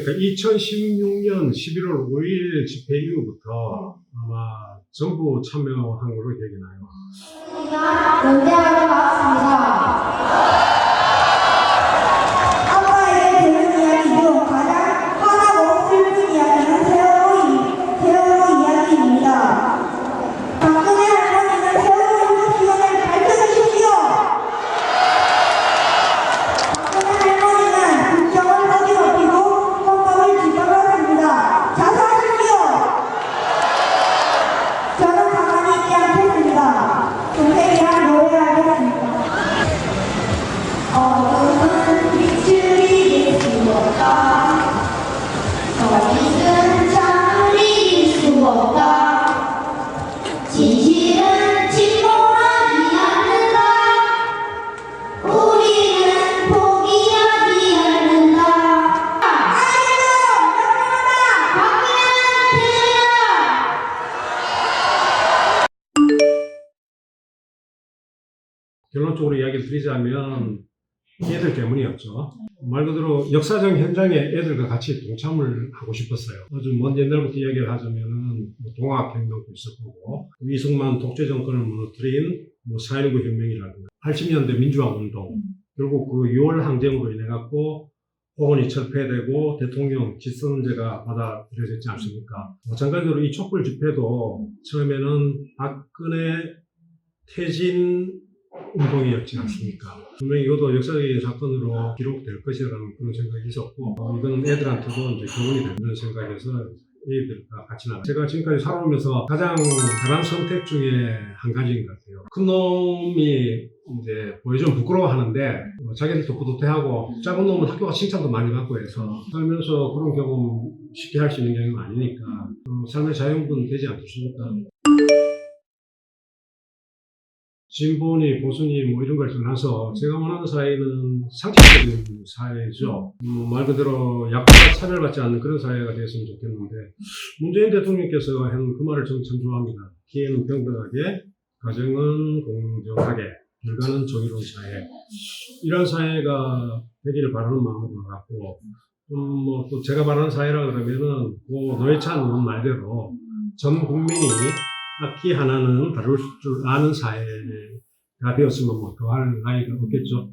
그러니까 2016년 11월 5일 집회 이후부터 아마 전부 참여한 걸로 기억이 나요. 연대하러 나왔습니다. 결론적으로 이야기를 드리자면 애들 때문이었죠. 말 그대로 역사적 현장에 애들과 같이 동참을 하고 싶었어요. 아주 먼 옛날부터 이야기를 하자면은 뭐 동학혁명도 있었고 이승만 독재 정권을 무너뜨린 뭐 4.19 혁명이라든가 80년대 민주화 운동 결국 그 6월 항쟁으로 인해 갖고 호원이 철폐되고 대통령 직선제가 받아들여졌지 않습니까? 마찬가지로 이 촛불 집회도 처음에는 박근혜 퇴진 운동이었지 않습니까? 분명히 이것도 역사적인 사건으로 기록될 것이라는 그런 생각이 있었고, 어, 이건 애들한테도 이제 교훈이 된다는 생각에서 애들과 같이 나가. 제가 지금까지 살아오면서 가장 잘한 선택 중에 한 가지인 것 같아요. 큰 놈이 이제 보여주면 부끄러워하는데, 어, 자기들도 뿌듯해하고, 작은 놈은 학교가 칭찬도 많이 받고 해서, 살면서 그런 경험 쉽게 할 수 있는 경험은 아니니까, 어, 삶의 자연분 되지 않겠습니까? 진보니 보수니 뭐 이런 걸 떠나서 제가 원하는 사회는 상식적인 사회죠. 음, 말 그대로 약자가 차별받지 않는 그런 사회가 되었으면 좋겠는데 문재인 대통령께서 한 그 말을 저는 참 좋아합니다. 기회는 평등하게, 가정은 공정하게, 결과는 정의로운 사회. 이런 사회가 되기를 바라는 마음으로 나갔고 음, 뭐 또 제가 바라는 사회라 그러면은 그 노회찬 의원 말대로 전 국민이 악기 하나는 다룰 줄 아는 사회가 되었으면 뭐 더할 나위가 없겠죠.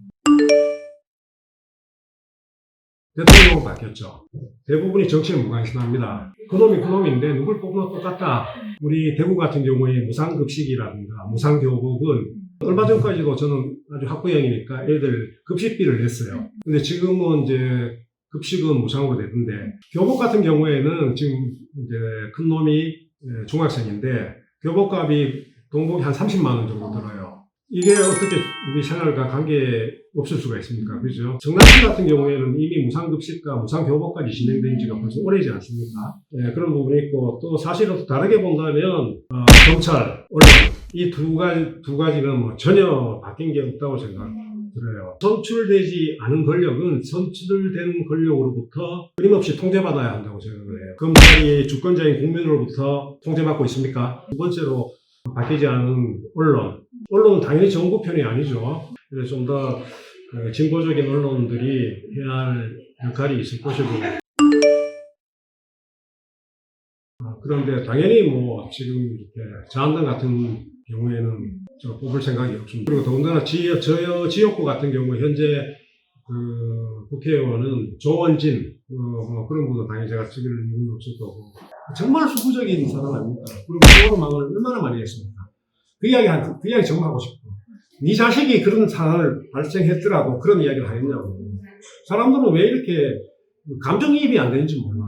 대통령은 바뀌었죠. 대부분이 정치에 무관심합니다. 그놈이 그놈인데 누굴 뽑으면 똑같다. 우리 대구 같은 경우에 무상급식이라든가 무상교복은 얼마 전까지도 저는 아주 학부형이니까 애들 급식비를 냈어요. 근데 지금은 이제 급식은 무상으로 되던데 교복 같은 경우에는 지금 이제 큰 놈이 예, 중학생인데 교복값이 동복이 한 30만 원 정도 들어요. 이게 어떻게 우리 생활과 관계 없을 수가 있습니까? 그죠? 정남시 같은 경우에는 이미 무상급식과 무상교복까지 진행된 지가 벌써 오래지 않습니까? 예, 그런 부분이 있고, 또 사실은 또 다르게 본다면, 어, 경찰, 언론, 이 두 가지, 두 가지는 뭐 전혀 바뀐 게 없다고 생각 들어요. 선출되지 않은 권력은 선출된 권력으로부터 끊임없이 통제받아야 한다고 생각을 해요. 검찰이 주권자인 국민으로부터 통제받고 있습니까? 두 번째로 바뀌지 않은 언론. 언론은 당연히 정부 편이 아니죠. 그래서 좀 더 진보적인 언론들이 해야 할 역할이 있을 것이고. 아, 그런데 당연히 뭐 지금 이렇게 자한당 같은 경우에는 저 뽑을 생각이 없습니다. 그리고 더군다나 지역, 저 지역구 같은 경우 현재 그 국회의원은 조원진 어, 뭐 그런 분도 당연히 제가 찍을 이유는 없을 거고 정말 수구적인 사람 아닙니까? 그리고 포로망을 얼마나 많이 했습니까? 그 이야기 한, 그 이야기 정말 하고 싶어. 네 자식이 그런 상황을 발생했더라도 그런 이야기를 하겠냐고. 사람들은 왜 이렇게 감정이입이 안 되는지 몰라.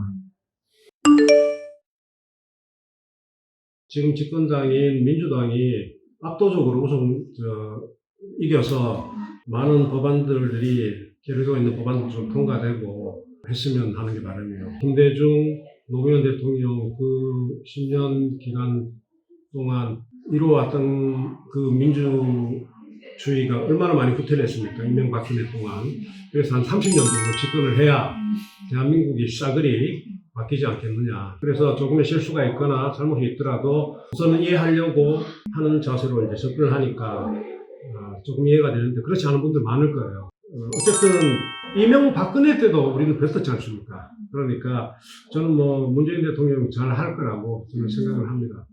지금 집권당인 민주당이 압도적으로 우선 저, 이겨서 많은 법안들이 계류되어 있는 법안들 좀 통과되고 했으면 하는 게 바람이에요. 김대중 노무현 대통령 그 10년 기간 동안 이루어왔던 그 민주주의가 얼마나 많이 후퇴했습니까? 이명박근혜 동안. 그래서 한 30년 정도 집권을 해야 대한민국이 싸그리 바뀌지 않겠느냐. 그래서 조금의 실수가 있거나 잘못이 있더라도 우선은 이해하려고 하는 자세로 이제 접근을 하니까 어, 조금 이해가 되는데 그렇지 않은 분들 많을 거예요. 어, 어쨌든 이명박근혜 때도 우리는 뱉었지 않습니까? 그러니까 저는 뭐 문재인 대통령 잘 할 거라고 저는 생각을 합니다.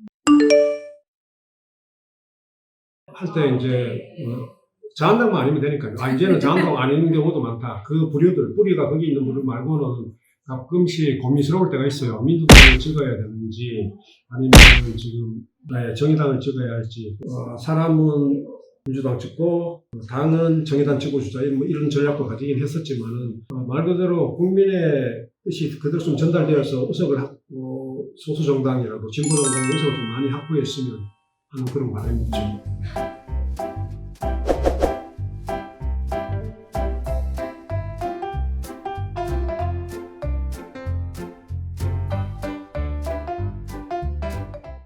할 때 이제 어, 자한당만 아니면 되니까요. 아, 이제는 자한당 아닌 경우도 많다. 그 부류들, 뿌리가 거기 있는 부류 말고는 가끔씩 고민스러울 때가 있어요. 민주당을 찍어야 되는지 아니면 지금 네, 정의당을 찍어야 할지. 어, 사람은 민주당 찍고 당은 정의당 찍어주자 뭐 이런 전략도 가지긴 했었지만은 어, 말 그대로 국민의 뜻이 그대로 좀 전달되어서 의석을 확- 어, 소수 정당이라도 진보 정당의 의석을 좀 많이 확보했으면 하는 그런 바람이 있죠.